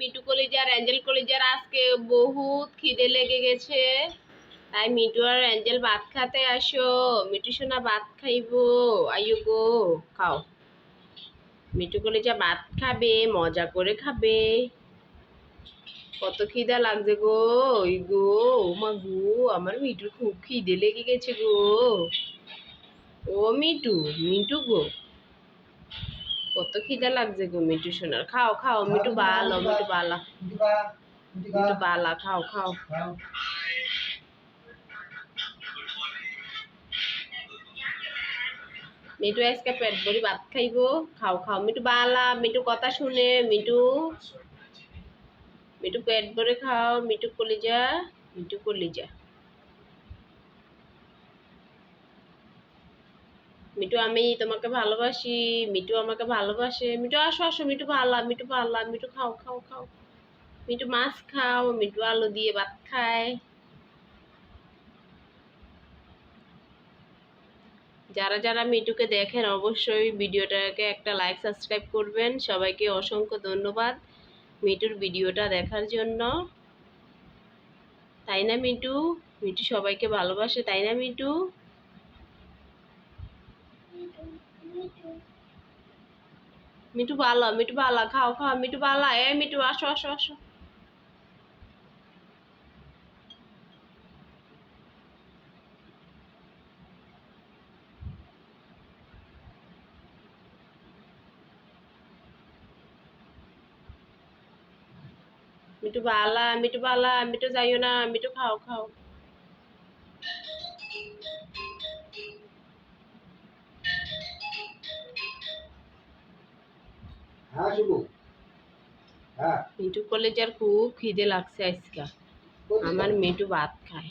Me too কলিজার, Angel কলিজার আজকে বহুত খিদে লেগে গেছে। তাই মিটু আর অ্যাঞ্জেল ভাত খাতে আসো। মিটু সোনা, ভাত খাইবো। আইয়ো গো, খাও। মিটু কলিজা ভাত খাবে, মজা করে খাবে। কত খিদা লাগছে গো, ওই গো মা গো, আমার মিটুর খুব খিদে লেগে গেছে গো। ও মিটু মিটু গো। কত খিদা লাগছে গো মিটু সোনার খাও খাও মিটু বালা মিটু বালা? মিটু বালা, খাও খাও. মিটু আজকে পেট ভরি ভাত খাইবো। খাও খাও। মিটু বালা মিটু কথা শুনে মিটু মিটু পেট ভরে খাও মিটু কলিজা মিটু কলিজা। মিটু আমি তোমাকে ভালোবাসি মিটু আমাকে ভালোবাসে মিটু আসো আসো মিটু ভালা মিটু ভালা মিটু খাও খাও খাও। মিটু মাছ খাও মিটু আলু দিয়ে ভাত খায়। যারা যারা মিটুকে দেখেন, অবশ্যই ভিডিওটাকে একটা লাইক সাবস্ক্রাইব করবেন। সবাইকে অসংখ্য ধন্যবাদ মিটুর ভিডিওটা দেখার জন্য। তাই না মিটু মিটু সবাইকে ভালোবাসে, তাই না মিটু মিটু ভালো মিটু ভালো খাও খাও মিটু ভালো এ মিটু আসো আসো আসো। মিটু বালা মিটু বালা মিটু যাইও না মিটু খাও খাও। হ্যাঁ শুভু হ্যাঁ। মিটু কলেজার খুব খিদে লাগছে আজকা। কোথায় আমার যাব? মিটু ভাত খায়।